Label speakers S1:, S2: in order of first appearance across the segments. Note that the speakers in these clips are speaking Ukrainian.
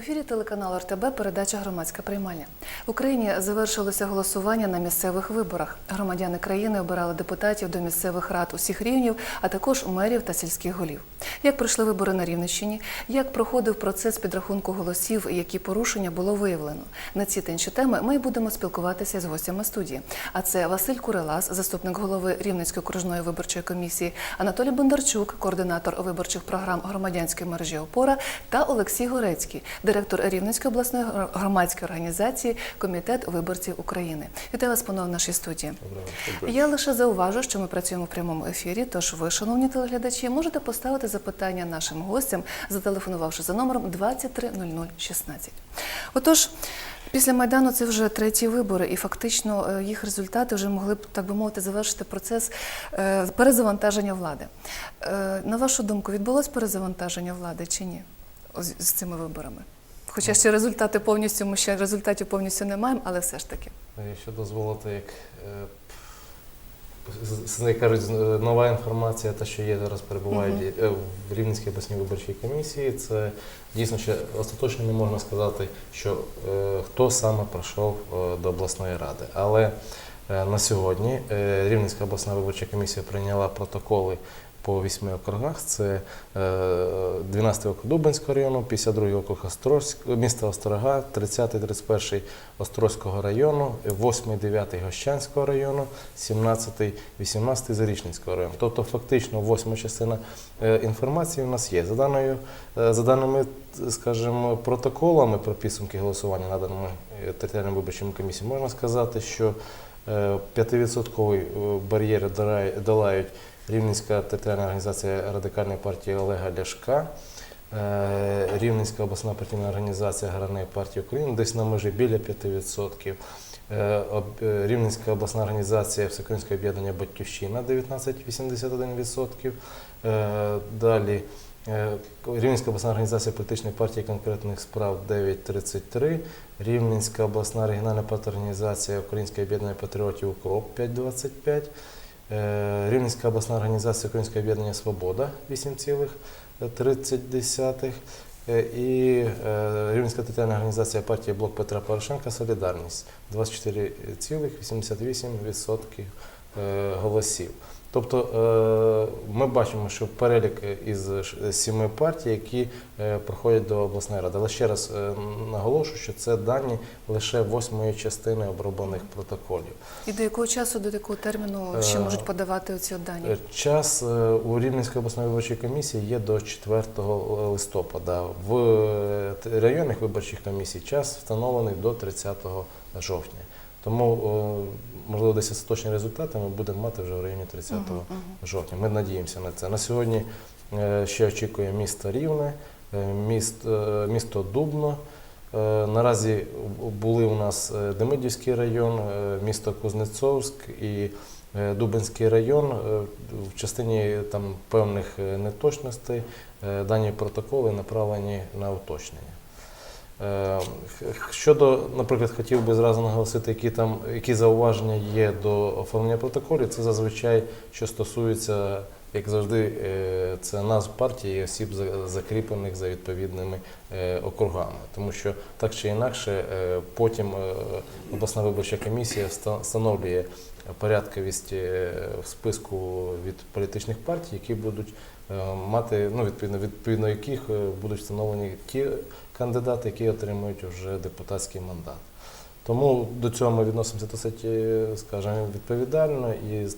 S1: В ефірі телеканалу РТБ. Передача громадська приймальня в Україні. Завершилося голосування на місцевих виборах. Громадяни країни обирали депутатів до місцевих рад усіх рівнів, а також мерів та сільських голів. Як пройшли вибори на Рівненщині? Як проходив процес підрахунку голосів? Які порушення було виявлено? На ці та інші теми ми будемо спілкуватися з гостями студії. А це Василь Курелас, заступник голови Рівненської окружної виборчої комісії, Анатолій Бондарчук, координатор виборчих програм громадянської мережі Опора та Олексій Горецький, директор Рівненської обласної громадської організації Комітет виборців України. Вітаю вас панове в нашій студії. Я лише зауважу, що ми працюємо в прямому ефірі. Тож ви, шановні телеглядачі, можете поставити запитання нашим гостям, зателефонувавши за номером 230016. Отож. Після майдану це вже треті вибори, і фактично е, їх результати вже могли б так би мовити завершити процес е, перезавантаження влади. Е, На вашу думку, відбулось перезавантаження влади чи ні з цими виборами? Хоча ще результати повністю ми ще результатів повністю не маємо, але все ж таки.
S2: Якщо дозволити, як е, як кажуть, нова інформація, те, що є зараз перебуває е, в Рівненській обласній виборчій комісії, це дійсно ще остаточно не можна сказати, що е, хто саме пройшов е, до обласної ради. Але е, на сьогодні е, Рівненська обласна виборча комісія прийняла протоколи. По вісьми округах це е, 12 округ Дубинського району, 52 округ міста Острога, 30-й, 31 Острозького району, 8-й, 9-й Гощанського району, 17-й, 18-й Зарічницького району. Тобто фактично восьма частина е, інформації у нас є. За, даною, е, за даними, скажімо, протоколами про підсумки голосування наданими е, територіальним виборчим комісіям, можна сказати, що е, 5% долають- долають Рівненська територіальна організація Радикальної партії Олега Ляшка, е, Рівненська обласна партійна організація Аграрної партії України десь на межі біля 5%. Е, об- е, Рівненська обласна організація Всеукраїнське об'єднання Батьківщина 19,81%. Е, Далі е, Рівненська обласна організація політичної партії конкретних справ 9,33%. Рівненська обласна регіональна партія-організація Українське об'єднання патріотів УКРОП 5,25%. Е, Рівненська обласна організація Українське об'єднання Свобода 8,30%. Е, І е, Рівненська територіальна організація партії Блок Петра Порошенка Солідарність 24,88% е, голосів. Тобто е, ми бачимо, що перелік із сіми партій, які е, проходять до обласної ради. Але ще раз е, наголошую, що це дані лише восьмої частини оброблених протоколів.
S1: І до якого часу, до якого терміну ще
S2: Е,
S1: можуть подавати оці дані?
S2: Е, Час е, у Рівненської обласної виборчої комісії є до 4 листопада. В е, районних виборчих комісій час встановлений до 30 жовтня. Тому, е, можливо, десь остаточні результати ми будемо мати вже в районі 30
S1: Мгм, мгм.
S2: жовтня. Ми надіємося на це. На сьогодні е, ще очікує місто Рівне, е, міст, е, місто Дубно. Наразі були у нас Демидівський район, місто Кузнецовськ і Дубинський район. В частині там певних неточностей дані протоколи направлені на уточнення. Е, Щодо, наприклад, хотів би зразу наголосити, які там які зауваження є до оформлення протоколів. Це зазвичай, що стосується, як завжди, е, це назв партії і осіб, за- закріплених за відповідними е, округами. Тому що так чи інакше, потім обласна виборча комісія вста- встановлює порядковість в списку від політичних партій, які будуть мати, ну, відповідно, відповідно яких е, будуть встановлені ті кандидати, які отримують вже депутатський мандат. Тому до цього ми відносимося досить, е, скажімо, відповідально і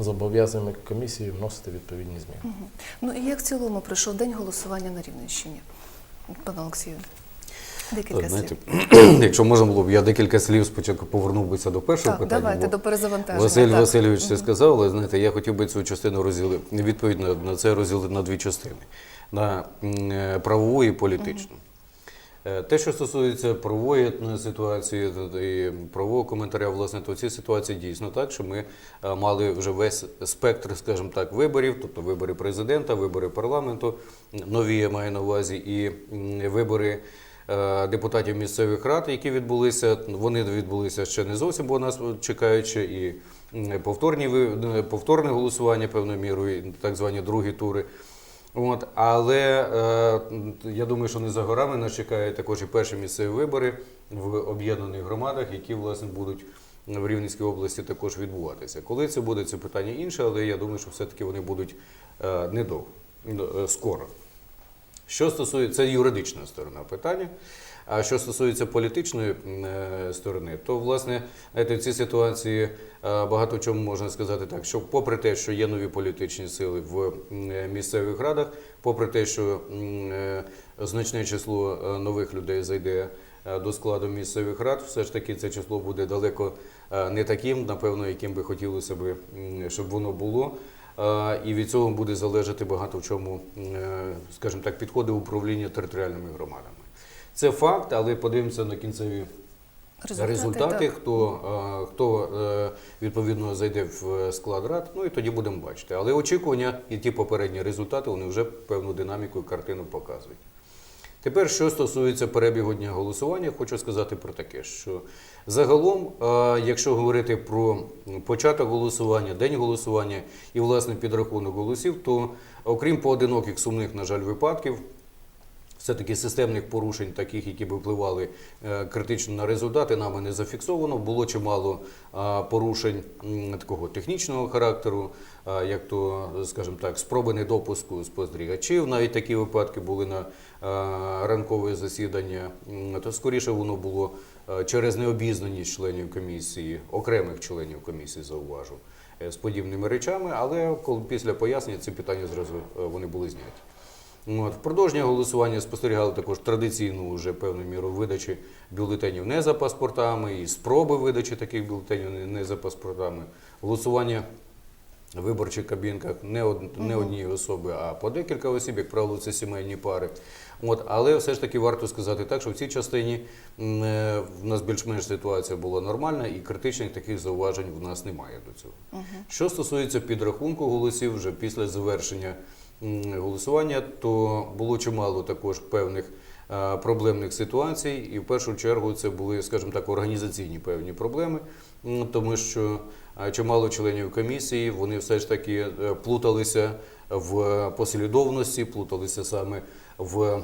S2: зобов'язуємо комісію вносити відповідні зміни.
S1: Угу. Ну і як в цілому пройшов день голосування на Рівненщині? Пане Олексію, декілька
S3: Знаєте,
S1: слів.
S3: якщо можна було б, я декілька слів спочатку повернув би до першого
S1: Так,
S3: питання.
S1: давайте
S3: бо
S1: до перезавантаження.
S3: Василь
S1: так.
S3: Васильович це сказав, але знаєте, я хотів би цю частину розділити. Відповідно на це розділити на дві частини: на е, правову і політичну. Е, Те, що стосується правової е, ситуації і правового коментаря, власне, то в цій ситуації дійсно так, що ми мали вже весь спектр, скажімо так, виборів, тобто вибори президента, вибори парламенту, нові я маю на увазі, і вибори депутатів місцевих рад, які відбулися. Вони відбулися ще не зовсім, бо нас чекають ще і повторні повторне голосування певною мірою, і так звані другі тури. От, але е, я думаю, що не за горами нас чекають також і перші місцеві вибори в об'єднаних громадах, які власне будуть в Рівненській області також відбуватися. Коли це буде, це питання інше, але я думаю, що все-таки вони будуть е, недовго, е, скоро. Що стосується це юридична сторона питання. А що стосується політичної е, сторони, то власне знаєте, в цій ситуації е, багато чому можна сказати так, що попри те, що є нові політичні сили в е, місцевих радах, попри те, що значне число нових людей зайде до складу місцевих рад, все ж таки це число буде далеко не таким, напевно, яким би хотілося б, щоб воно було. Е, І від цього буде залежати багато в чому, е, скажімо так, підходи управління територіальними громадами. Це факт, але подивимося на кінцеві результати,
S1: результати
S3: хто, е, хто е, відповідно зайде в склад рад, ну і тоді будемо бачити. Але очікування і ті попередні результати вони вже певну динаміку і картину показують. Тепер, що стосується перебігу дня голосування, хочу сказати про таке, що загалом, е, якщо говорити про початок голосування, день голосування і власне підрахунок голосів, то окрім поодиноких сумних, на жаль, випадків, все-таки системних порушень, таких, які б впливали е, критично на результати, нами не зафіксовано. Було чимало е, порушень такого технічного характеру, як то, скажімо так, спроби недопуску спостерігачів. Навіть такі випадки були на ранкове засідання. То скоріше воно було е, через необізнаність членів комісії, окремих членів комісії, зауважу, е, з подібними речами, але коли після пояснення ці питання зразу е, вони були зняті. От, дня голосування спостерігали також традиційну вже певну міру видачі бюлетенів не за паспортами і спроби видачі таких бюлетенів не- не за паспортами. Голосування в виборчих кабінках не, од, не однієї особи, а по декілька осіб, як правило, це сімейні пари. От, але все ж таки варто сказати так, що в цій частині е, в нас більш-менш ситуація була нормальна і критичних таких зауважень в нас немає до цього. Що стосується підрахунку голосів вже після завершення голосування, то було чимало також певних проблемних ситуацій, і в першу чергу це були, скажімо так, організаційні певні проблеми, тому що чимало членів комісії вони все ж таки е, плуталися в послідовності, плуталися саме в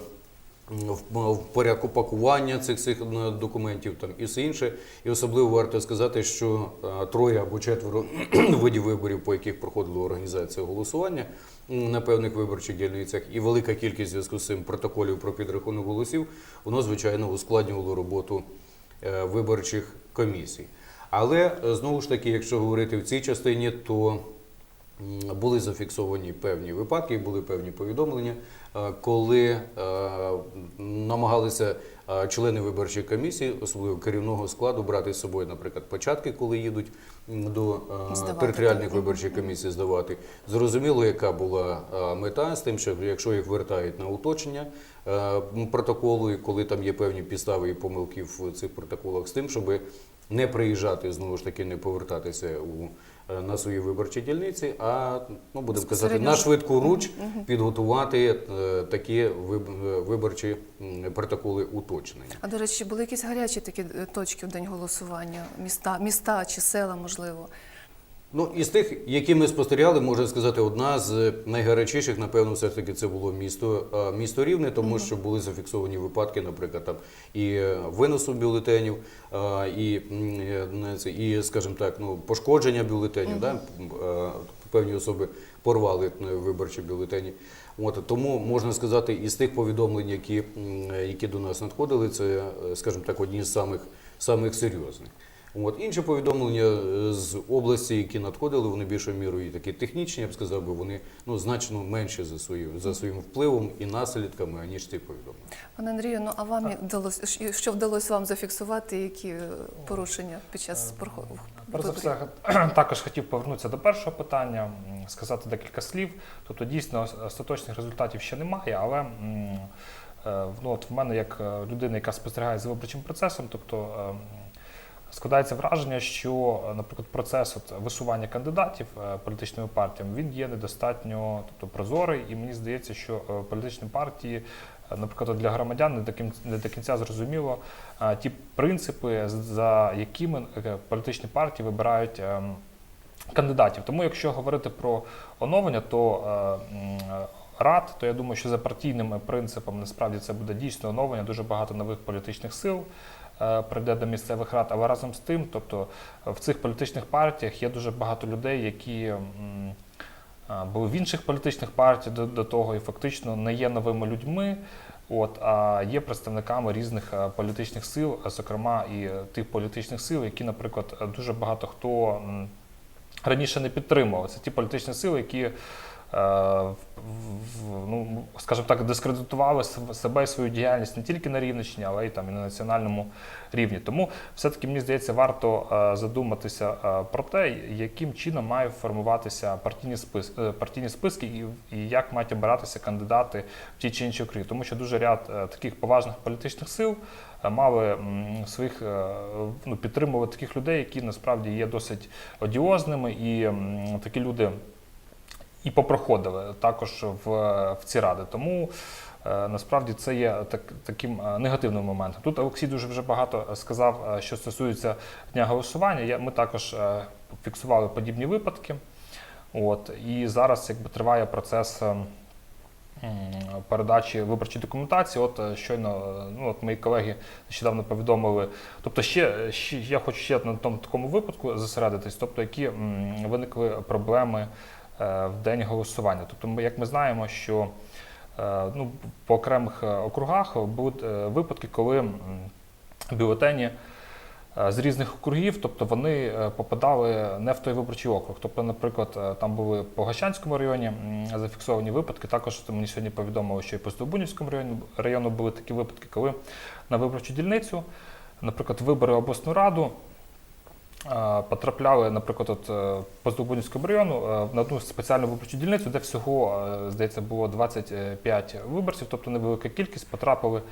S3: в, порядку пакування цих цих е, документів там і все інше. І особливо варто сказати, що е, троє або четверо видів виборів, по яких проходила організація голосування на певних виборчих дільницях, і велика кількість зв'язку з цим протоколів про підрахунок голосів, воно звичайно ускладнювало роботу е, виборчих комісій. Але знову ж таки, якщо говорити в цій частині, то були зафіксовані певні випадки, були певні повідомлення, е, коли е, намагалися е, члени виборчої комісії, особливо керівного складу, брати з собою, наприклад, початки, коли їдуть до
S1: Здавати,
S3: територіальних виборчих комісій здавати. Зрозуміло, яка була мета з тим, що якщо їх вертають на уточнення е, протоколу, і коли там є певні підстави і помилки в цих протоколах, з тим, щоб не приїжджати знову ж таки, не повертатися у на свої виборчі дільниці, а ну будемо казати, на швидку руч підготувати е, такі е, виборчі протоколи уточнення.
S1: А до речі, були якісь гарячі такі е, точки в день голосування? Міста, міста чи села, можливо?
S3: Ну, із тих, які ми спостерігали, можна сказати, одна з найгарячіших, напевно, все ж таки це було місто, місто Рівне, тому що були зафіксовані випадки, наприклад, там і е, виносу бюлетенів, і, е, і скажімо так, ну, пошкодження бюлетенів. Да? Е, Певні особи порвали е, виборчі бюлетені. От, тому можна сказати, із тих повідомлень, які, які до нас надходили, це, скажімо так, одні з самих, самих серйозних. От інші повідомлення е, з області, які надходили, вони більшою мірою такі технічні, я б сказав, би, вони ну значно менші за своїм за своїм впливом і наслідками, аніж ці повідомлення.
S1: Пане Андрію, ну а вам вдалося що вдалося вам зафіксувати, які е, порушення під
S4: Е,
S1: час прохо-
S4: Перш за все, також хотів повернутися до першого питання, сказати декілька слів. Тобто, дійсно, остаточних результатів ще немає, але е, ну, от в мене, як е, людина, яка спостерігає за виборчим процесом, тобто е, м, складається враження, що, наприклад, процес от висування кандидатів е, політичними партіями він є недостатньо тобто, прозорий, і мені здається, що е, політичні партії. е, Наприклад, для громадян не до кінця, зрозуміло ті принципи, за якими політичні партії вибирають ем, кандидатів. Тому, якщо говорити про оновлення, то е, рад, то я думаю, що за партійними принципами насправді це буде дійсно оновлення, дуже багато нових політичних сил прийде до місцевих рад. Але разом з тим, тобто е, в цих політичних партіях є дуже багато людей, які е, були в інших політичних партій до, до того і фактично не є новими людьми. От, а є представниками різних е, політичних сил, зокрема і е, тих політичних сил, які, наприклад, е, дуже багато хто раніше не підтримував. Це ті політичні сили, які, е, ну, скажімо так, дискредитували себе і свою діяльність не тільки на Рівненщині, але й там і на національному рівні. Тому все-таки мені здається, варто е, задуматися е, про те, яким чином мають формуватися партійні списки, партійні списки і, і як мають обиратися кандидати в ті чи інші округи. Тому що дуже ряд е, таких поважних політичних сил е, мали своїх е, ну, підтримували таких людей, які насправді є досить одіозними, і такі люди і попроходили також в, в ці ради. Тому е, насправді це є так, таким е, негативним моментом. Тут Олексій дуже вже багато сказав, е, що стосується дня голосування. Ми також фіксували подібні випадки. От, і зараз якби триває процес. е, Передачі виборчої документації, от щойно ну от мої колеги нещодавно повідомили. Тобто, ще, ще я хочу ще на тому такому випадку зосередитись, тобто які виникли проблеми в день голосування. Тобто, ми, як ми знаємо, що е, ну, по окремих е, округах будуть е, випадки, коли бюлетені е, з різних округів, тобто вони е, попадали не в той виборчий округ. Тобто, наприклад, е, там були по Гащанському районі зафіксовані випадки. Також мені сьогодні повідомили, що і по Здобунівському району, району були такі випадки, коли на виборчу дільницю, наприклад, вибори обласну раду. Потрапляли, наприклад, от е, по Здобунівському району е, на одну спеціальну виборчу дільницю, де всього, е, здається, було 25 виборців, тобто невелика кількість, потрапили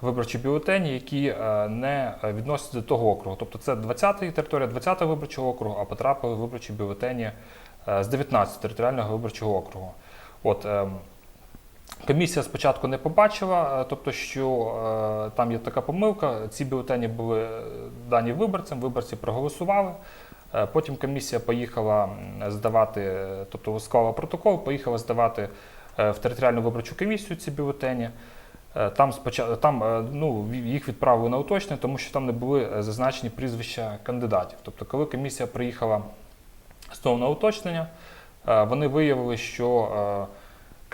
S4: виборчі бюлетені, які не відносяться до того округу. Тобто це 20-й територія 20-го виборчого округу, а потрапили виборчі бюлетені з 19 територіального виборчого округу. От, ем, Комісія спочатку не побачила, е, тобто, що е, там є така помилка. Ці бюлетені були е, дані виборцям, виборці проголосували. Е, Потім комісія поїхала здавати, е, тобто склала протокол, поїхала здавати е, в територіальну виборчу комісію ці бюлетені. Е, Там спочатку там е, ну, їх відправили на уточнення, тому що там не були зазначені прізвища кандидатів. Тобто, коли комісія приїхала знову на уточнення, е, вони виявили, що е,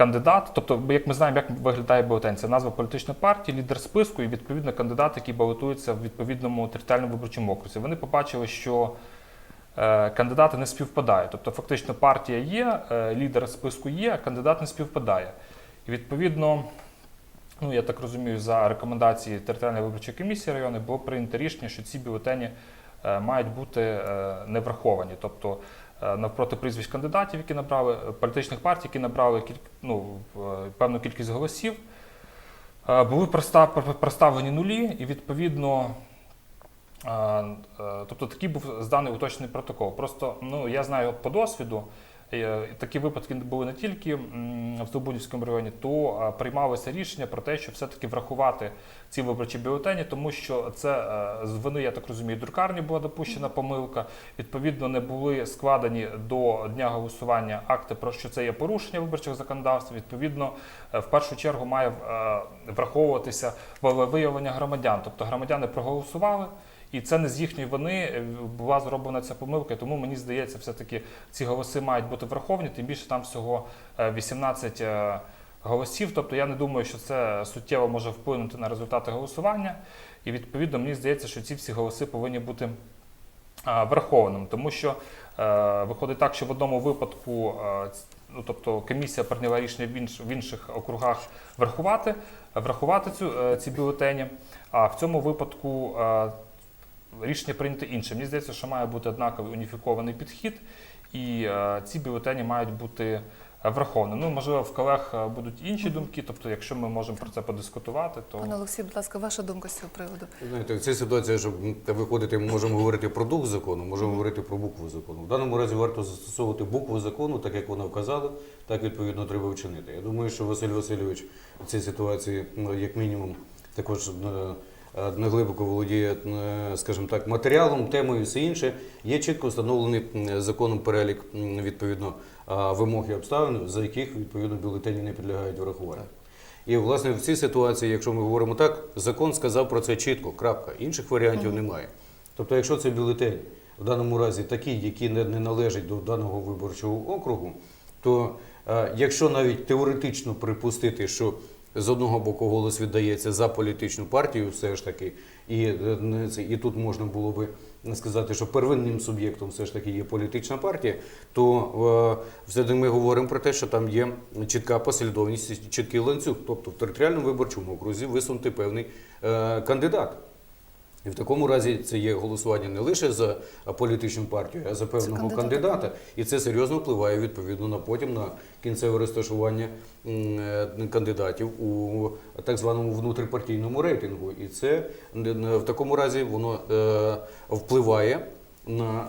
S4: кандидат, тобто, як ми знаємо, як виглядає бюлетень, це назва політичної партії, лідер списку і відповідно кандидат, який балотується в відповідному територіальному виборчому окрузі. Вони побачили, що е, кандидати не співпадають. Тобто, фактично, партія є, е, лідер списку є, а кандидат не співпадає. І відповідно. Ну, я так розумію, за рекомендації територіальної виборчої комісії району було прийнято рішення, що ці бюлетені е, мають бути не враховані. Тобто навпроти прізвищ кандидатів, які набрали, е, політичних партій, які набрали кіль- ну, е, певну кількість голосів, е, були проста- проставлені нулі, і відповідно. е, е, Тобто такий був зданий уточний протокол. Просто ну, я знаю по досвіду, е, такі випадки були не тільки в Здобунівському районі, то е, приймалося рішення про те, що все-таки врахувати ці виборчі бюлетені, тому що це е, з вини, я так розумію, друкарні була допущена помилка. Відповідно, не були складені до дня голосування акти про що це є порушення виборчого законодавства. Відповідно, е, в першу чергу має е, враховуватися волевиявлення громадян. Тобто громадяни проголосували. І це не з їхньої вини е, була зроблена ця помилка. Тому мені здається, все-таки ці голоси мають бути враховані. Тим більше там всього е, 18 е, голосів. Тобто я не думаю, що це суттєво може вплинути на результати голосування. І відповідно мені здається, що ці всі голоси повинні бути врахованими, тому що е, виходить так, що в одному випадку, е, ну тобто комісія прийняла рішення в, інш, в інших округах врахувати, врахувати цю е, ці бюлетені. А в цьому випадку е, рішення прийнято інше. Мені здається, що має бути однаковий уніфікований підхід, і е, ці бюлетені мають бути е, враховані. Ну, можливо, в колег е, будуть інші думки. Тобто, якщо ми можемо про це подискутувати, то
S1: Пане Олексій, будь ласка, ваша думка з цього приводу.
S3: Знаєте, ця ситуація, щоб виходити, ми можемо говорити про дух закону, можемо говорити про букву закону. В даному разі варто застосовувати букву закону, так як вона вказала, так відповідно треба вчинити. Я думаю, що Василь Васильович в цій ситуації, ну, як мінімум, також е, е, глибоко володіє, е, скажімо так, матеріалом, темою і все інше, є чітко встановлений законом перелік відповідно вимог і обставин, за яких відповідно бюлетені не підлягають врахуванню. І власне в цій ситуації, якщо ми говоримо так, закон сказав про це чітко. Крапка. Інших варіантів немає. Тобто, якщо це бюлетень в даному разі такий, який не, не належить до даного виборчого округу, то е, якщо навіть теоретично припустити, що з одного боку голос віддається за політичну партію, все ж таки, і, е, і тут можна було би сказати, що первинним суб'єктом все ж таки є політична партія, то е, все-таки ми говоримо про те, що там є чітка послідовність, чіткий ланцюг. Тобто в територіальному виборчому окрузі висунути певний е, кандидат. І в такому разі це є голосування не лише за політичну партію, а за певного
S1: кандидата.
S3: кандидата. І це серйозно впливає відповідно на потім на кінцеве розташування е, кандидатів у так званому внутріпартійному рейтингу. І це не- в такому разі воно е, впливає на.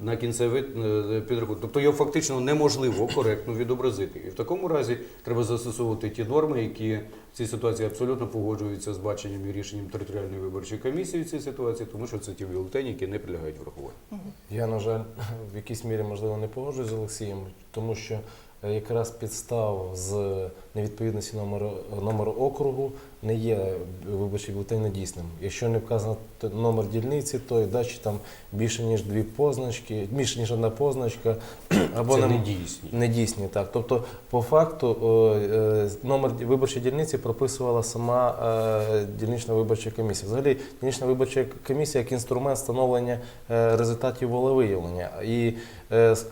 S3: На кінцевий е, підрахунок. Тобто його фактично неможливо коректно відобразити. І в такому разі треба застосовувати ті норми, які в цій ситуації абсолютно погоджуються з баченням і рішенням територіальної виборчої комісії в цій ситуації, тому що це ті бюлетені, які не підлягають врахуванню.
S2: Я, на жаль, в якійсь мірі, можливо, не погоджуюсь з Олексієм, тому що е, якраз підстав з невідповідності номеру, номеру округу не є виборчий бюлетень недійсним. Якщо не вказано номер дільниці, то і дачі там більше ніж дві позначки, більше ніж одна позначка, або
S3: Це
S2: нем-
S3: недійсні.
S2: Недійсні, так. Тобто, по факту, е, номер виборчої дільниці прописувала сама е, дільнична виборча комісія. Взагалі, дільнична виборча комісія як інструмент встановлення е, результатів волевиявлення. І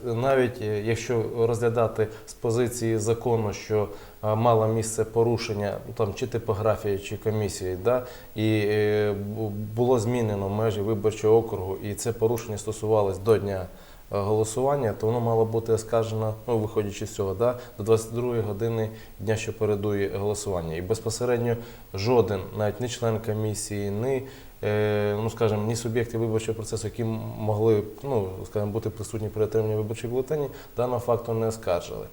S2: навіть якщо розглядати з позиції закону, що мало місце порушення ну, там чи типографії, чи комісії, да, і е, було змінено межі виборчого округу, і це порушення стосувалось до дня е, голосування, то воно мало бути оскаржено, ну виходячи з цього, да, до 22 години дня, що передує голосування. І безпосередньо жоден, навіть не член комісії, ні, е, ну скажімо, ні суб'єкти виборчого процесу, які могли ну, скажімо, бути присутні при отриманні виборчих бюлетенів, даного факту не оскаржили.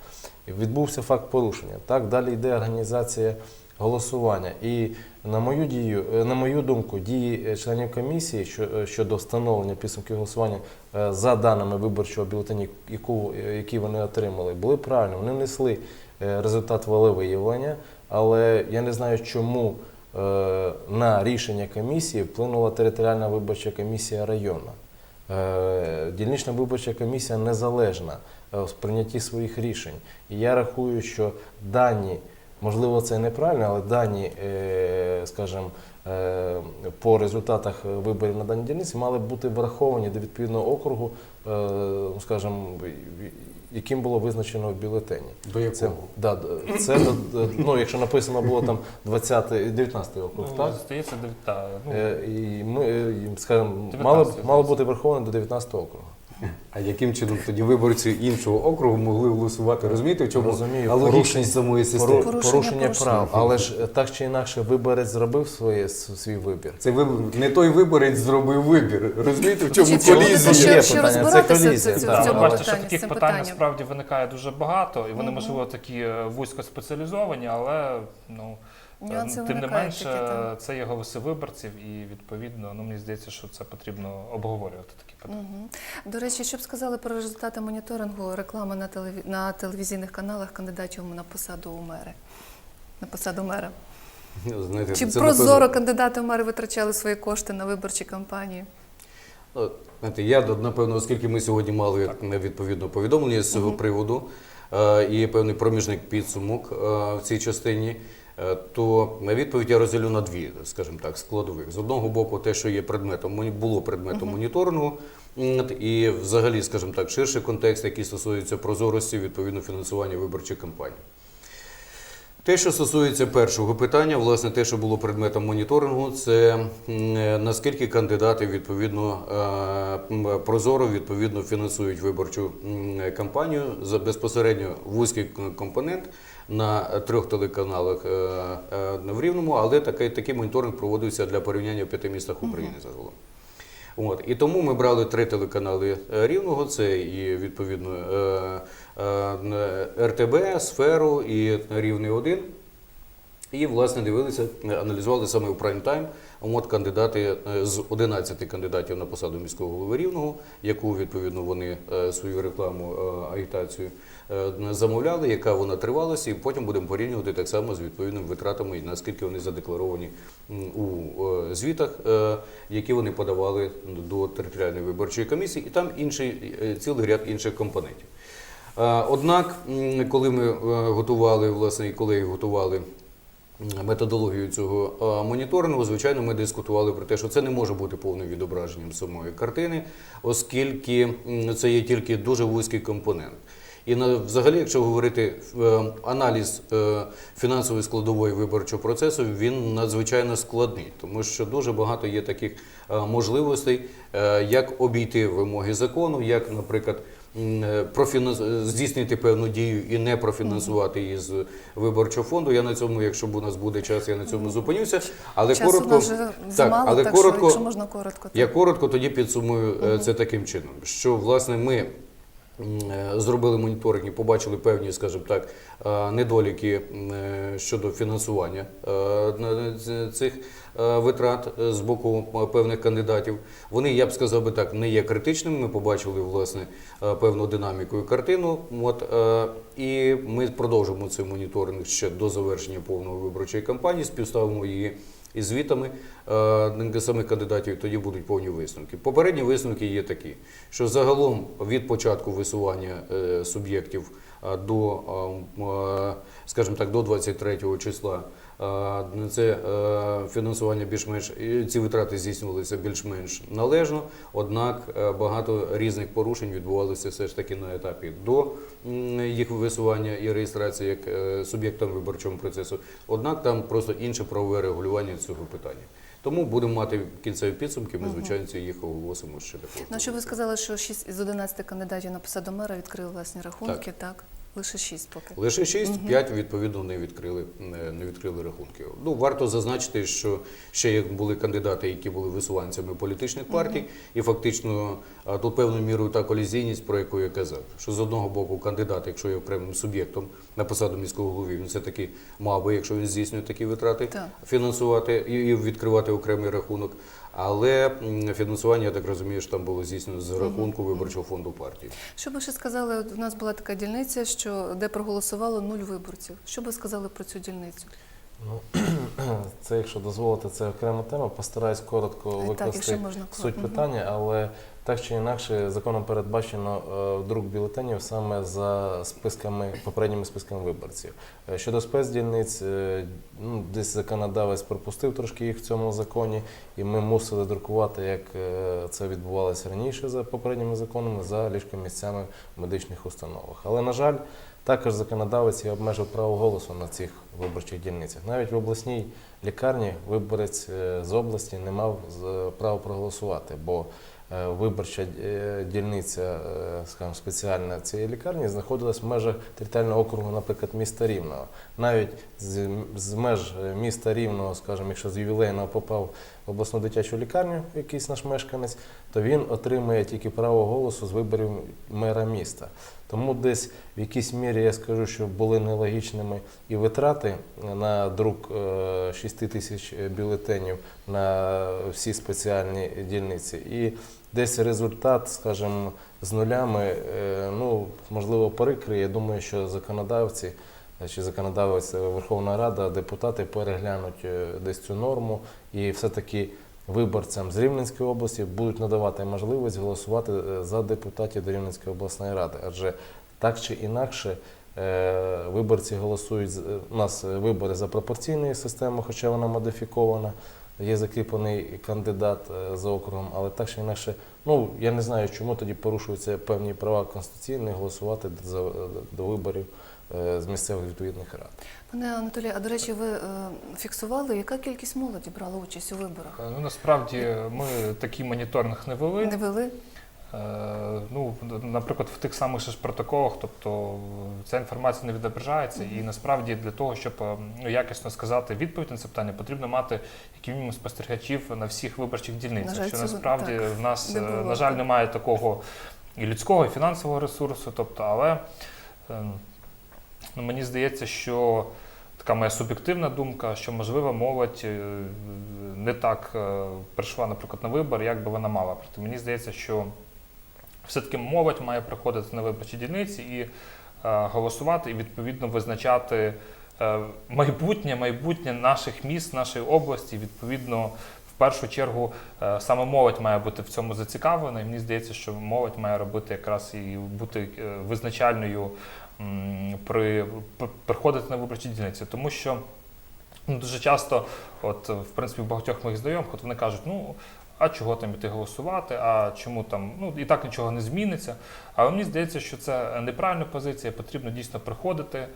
S2: Відбувся факт порушення. Так, далі йде організація голосування. І на мою дію, е, на мою думку, дії е, членів комісії е, щодо встановлення підсумків голосування е, за даними виборчого бюлетені, е, які вони отримали, були правильні. Вони внесли е, результат волевиявлення, але я не знаю, чому е, на рішення комісії вплинула територіальна виборча комісія районна. Е, Дільнична виборча комісія незалежна е, в прийнятті своїх рішень. І я рахую, що дані, можливо, це неправильно, але дані, е, скажімо, е, по результатах виборів на даній дільниці мали бути враховані до відповідного округу, е, скажімо, яким було визначено в бюлетені.
S3: До якого?
S2: Це, да, це ну, якщо написано було там 20, 19 округ,
S4: Ну,
S2: так?
S4: здається, 9, та, ну,
S2: Е, І ми, е, скажімо,
S4: 19,
S2: мало, мало бути враховано до 19 округу.
S3: А яким чином тоді виборці іншого округу могли голосувати? Розумієте, в чому
S2: Розумію,
S3: алогічність самої системи?
S1: Порушення,
S2: порушення,
S1: порушення.
S2: прав, але ж е, так чи інакше виборець зробив своє, свій вибір.
S3: Це вибор не той виборець зробив вибір. Розумієте, в чому
S1: Чи-
S3: колізія?
S1: ще, ще
S2: питання, це колізія, так.
S1: в цьому
S4: бачите, що таких питань
S1: питанням?
S4: насправді виникає дуже багато, і вони,
S1: Мгм.
S4: можливо, такі е, вузько спеціалізовані, але ну, е,
S1: Нюанси
S4: тим не менше,
S1: такі,
S4: це є голоси виборців, і відповідно, ну мені здається, що це потрібно обговорювати такі питання.
S1: Мгм. До речі, що б сказали про результати моніторингу реклами на, телеві... на телевізійних каналах кандидатів на посаду у мери? На посаду мера.
S3: Ну, Знаєте,
S1: Чи
S3: це,
S1: прозоро
S3: напевно,
S1: кандидати в мери витрачали свої кошти на виборчі кампанії?
S3: Ну, Знаєте, я напевно, оскільки ми сьогодні мали відповідно повідомлення з цього приводу е, і певний проміжний підсумок е, в цій частині, то відповідь я розділю на дві, скажімо так, складових. З одного боку, те, що є предметом, було предметом моніторингу, і взагалі, скажімо так, ширший контекст, який стосується прозорості відповідно фінансування виборчих кампаній. Те, що стосується першого питання, власне, те, що було предметом моніторингу, це е, наскільки кандидати відповідно е, прозоро відповідно фінансують виборчу кампанію за безпосередньо вузький компонент на трьох телеканалах е, е, в Рівному, але такий, такий моніторинг проводився для порівняння в п'яти містах України загалом. От. І тому ми брали три телеканали е, Рівного, це і відповідно РТБ, Сферу і Рівний 1. І, власне, дивилися, аналізували саме в прайм-тайм от кандидати з 11 кандидатів на посаду міського голови Рівного, яку відповідно вони свою рекламу агітацію замовляли, яка вона тривалася, і потім будемо порівнювати так само з відповідними витратами, і наскільки вони задекларовані у е, звітах, е, які вони подавали до територіальної виборчої комісії, і там інший е, цілий ряд інших компонентів. Е, Однак, коли ми е, готували, власне, і колеги готували методологію цього е, моніторингу, звичайно, ми дискутували про те, що це не може бути повним відображенням самої картини, оскільки це є тільки дуже вузький компонент. І на, взагалі, якщо говорити е, аналіз е, фінансової складової виборчого процесу, він надзвичайно складний, тому що дуже багато є таких е, можливостей, як обійти вимоги закону, як, наприклад, профінанс- здійснити певну дію і не профінансувати її з виборчого фонду. Я на цьому, якщо б у нас буде час, я на цьому зупинюся. Але
S1: Часу
S3: коротко,
S1: вже замало,
S3: але
S1: так
S3: коротко,
S1: що, якщо можна коротко.
S3: я коротко тоді підсумую е, це таким чином, що власне ми зробили моніторинг і побачили певні, скажімо так, е, недоліки е, щодо фінансування е, на- цих е, витрат е, з боку е, певних кандидатів. Вони, я б сказав би так, не є критичними. Ми побачили власне е, певну динаміку і картину. От, е, і ми продовжимо цей моніторинг ще до завершення повної виборчої кампанії, співставимо її із звітами е, самих кандидатів, тоді будуть повні висновки. Попередні висновки є такі, що загалом від початку висування е, суб'єктів е, до, е, скажімо так, до 23 числа це е, фінансування більш-менш ці витрати здійснювалися більш-менш належно. Однак е, багато різних порушень відбувалося все ж таки на етапі до їх висування і реєстрації як е, суб'єктам виборчого процесу. Однак там просто інше правове регулювання цього питання. Тому будемо мати кінцеві підсумки. Ми звичайно ці їх оголосимо ще такого.
S1: Ну, що ви сказали, що 6 із 11 кандидатів на посаду мера відкрили власні рахунки, так? Лише 6 поки.
S3: Лише 6, 5 відповідно не відкрили, не, відкрили рахунки. Ну варто зазначити, що ще як були кандидати, які були висуванцями політичних партій, і фактично тут певною мірою та колізійність, про яку я казав, що з одного боку кандидат, якщо є окремим суб'єктом на посаду міського голови, він все таки мав би, якщо він здійснює такі витрати,
S1: Так.
S3: фінансувати і відкривати окремий рахунок. Але фінансування, я так розумію, що там було здійснено з рахунку виборчого фонду партії.
S1: Що ви ще сказали? от У нас була така дільниця, що де проголосувало нуль виборців. Що би ви сказали про цю дільницю?
S2: Ну, це, якщо дозволите, це окрема тема. Постараюсь коротко викласти
S1: можна,
S2: суть питання, але так чи інакше законом передбачено е, друк бюлетенів саме за списками, попередніми списками виборців. Е, Щодо спецдільниць, е, ну, десь законодавець пропустив трошки їх в цьому законі, і ми мусили друкувати, як це відбувалося раніше за попередніми законами, за ліжкомісцями в медичних установах. Але, на жаль, також законодавець і обмежив право голосу на цих виборчих дільницях. Навіть в обласній лікарні виборець з області не мав права проголосувати, бо виборча е, дільниця, е, скажімо, спеціальна цієї лікарні знаходилась в межах територіального округу, наприклад, міста Рівного. Навіть з, з меж е, міста Рівного, скажімо, якщо з ювілейного попав в обласну дитячу лікарню якийсь наш мешканець, то він отримує тільки право голосу з виборів мера міста. Тому десь в якійсь мірі я скажу, що були нелогічними і витрати на друк е, 6 тисяч бюлетенів на всі спеціальні дільниці. І десь результат, скажімо, з нулями, е, ну, можливо, прикрий. Я думаю, що законодавці е, чи законодавець е, Верховна Рада, депутати переглянуть десь цю норму і все-таки виборцям з Рівненської області будуть надавати можливість голосувати за депутатів до Рівненської обласної ради. Адже так чи інакше виборці голосують у нас вибори за пропорційною системою, хоча вона модифікована. Є закріплений кандидат е, за округом, але так чи інакше, ну я не знаю, чому тоді порушуються певні права конституційні голосувати за, до виборів е, з місцевих відповідних рад.
S1: Пане Анатолію, а до речі, ви е, фіксували, яка кількість молоді брала участь у виборах?
S4: Е, Ну, насправді ми такий моніторинг не вели.
S1: Не вели?
S4: Е, Ну, наприклад, в тих самих ж протоколах, тобто ця інформація не відображається, і насправді для того, щоб е, ну, якісно сказати відповідь на це питання, потрібно мати як мінімум спостерігачів на всіх виборчих дільницях.
S1: На жаль,
S4: що насправді
S1: так
S4: в нас, е, на жаль, немає такого і людського, і фінансового ресурсу. Тобто, але е, ну, мені здається, що така моя суб'єктивна думка, що можливо молодь е, не так прийшла, наприклад, на вибори, як би вона мала. Проте мені здається, що все-таки молодь має приходити на виборчі дільниці і е, голосувати, і відповідно визначати е, майбутнє, майбутнє наших міст, нашої області. Відповідно, в першу чергу е, саме молодь має бути в цьому зацікавлена. І мені здається, що молодь має робити якраз і бути визначальною при- приходити на виборчі дільниці, тому що. Ну, дуже часто, от в принципі, в багатьох моїх знайомих, от вони кажуть, ну а чого там іти голосувати, а чому там ну і так нічого не зміниться. Але мені здається, що це неправильна позиція, потрібно дійсно приходити.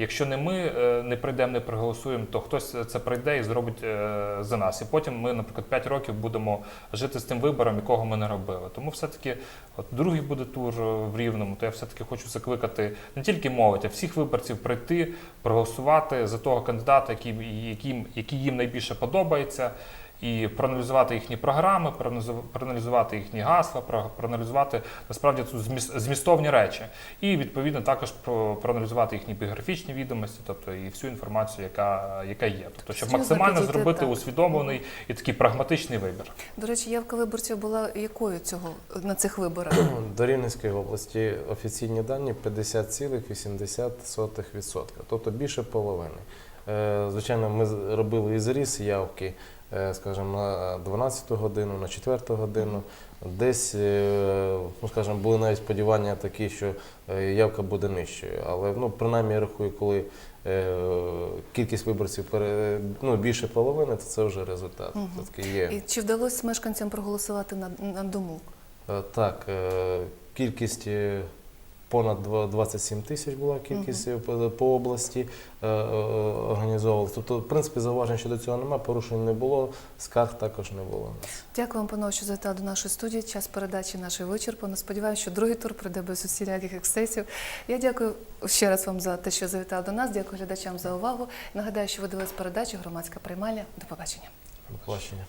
S4: Якщо не ми е, не прийдемо, не проголосуємо, то хтось це прийде і зробить е, за нас. І потім ми, наприклад, 5 років будемо жити з тим вибором, якого ми не робили. Тому все-таки, от другий буде тур е, в рівному, то я все-таки хочу закликати не тільки молодь, а всіх виборців прийти, проголосувати за того кандидата, який, яким, який їм найбільше подобається. І проаналізувати їхні програми, проаналізу- проаналізувати їхні гасла, про- проаналізувати насправді зміс- змістовні речі, і відповідно також про- проаналізувати їхні біографічні відомості, тобто і всю інформацію, яка, яка є. Тобто, щоб максимально зробити
S1: так.
S4: усвідомлений і такий прагматичний вибір.
S1: До речі, явка виборців була якою цього на цих виборах?
S2: До Рівненської області офіційні дані 50,80%, тобто більше половини. Звичайно, ми робили і зріз явки, скажімо, на 12 годину, на 4 годину. Десь, е, ну скажімо, були навіть сподівання такі, що е, явка буде нижчою. Але ну, принаймні я рахую, коли е, кількість виборців пере, ну, більше половини, то це вже результат.
S1: Мгм.
S2: Все-таки є.
S1: І чи вдалося мешканцям проголосувати на, на дому?
S2: Е, Так, е, кількість е, понад два- 27 тисяч була кількість е, по- області е, е. Тобто, в принципі, зауважень щодо цього немає, порушень не було, скарг також не було.
S1: Дякую вам, панове, що завітали до нашої студії. Час передачі нашої вичерпано. Сподіваюся, що другий тур прийде без усіляких ексцесів. Я дякую ще раз вам за те, що завітали до нас. Дякую глядачам за увагу. Нагадаю, що ви дивились передачу Громадська приймальня. До побачення.
S2: До побачення.